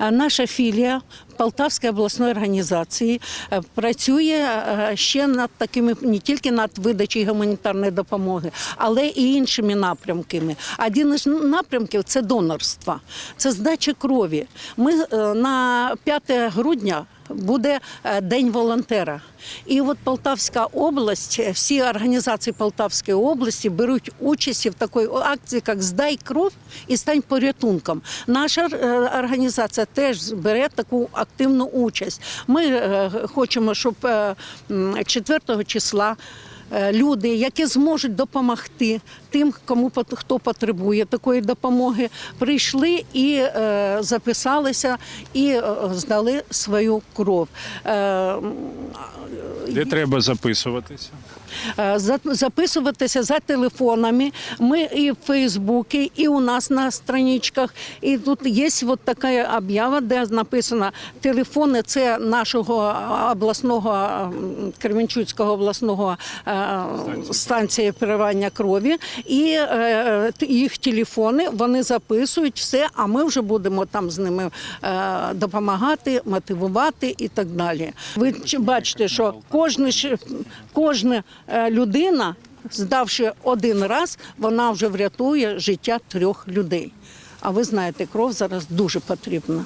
Е, Наша філія Полтавської обласної організації е, працює е, ще над такими не тільки над видачею гуманітарної допомоги, але і іншими напрямками. Один із напрямків це донорство, це здача крові. Ми на 5 грудня. Буде е, День волонтера. І от Полтавська область, е, всі організації Полтавської області беруть участь в такій акції, як Здай кров і стань порятунком. Наша е, організація теж бере таку активну участь. Ми хочемо, щоб е, 4 числа. Е, Люди, які зможуть допомогти тим, кому хто потребує такої допомоги, прийшли і е, записалися і е, здали свою кров. Де треба записуватися? Записуватися за телефонами. Ми і в Фейсбуці, і у нас на страничках. І тут є от така об'ява, де написано телефони. Це нашого обласного Кременчуцького обласного станції переливання крові. І е, їх телефони вони записують все. А ми вже будемо там з ними е, допомагати, мотивувати і так далі. Ви бачите, що кожна кожна е, людина, здавши один раз, вона вже врятує життя трьох людей. А ви знаєте, кров зараз дуже потрібна.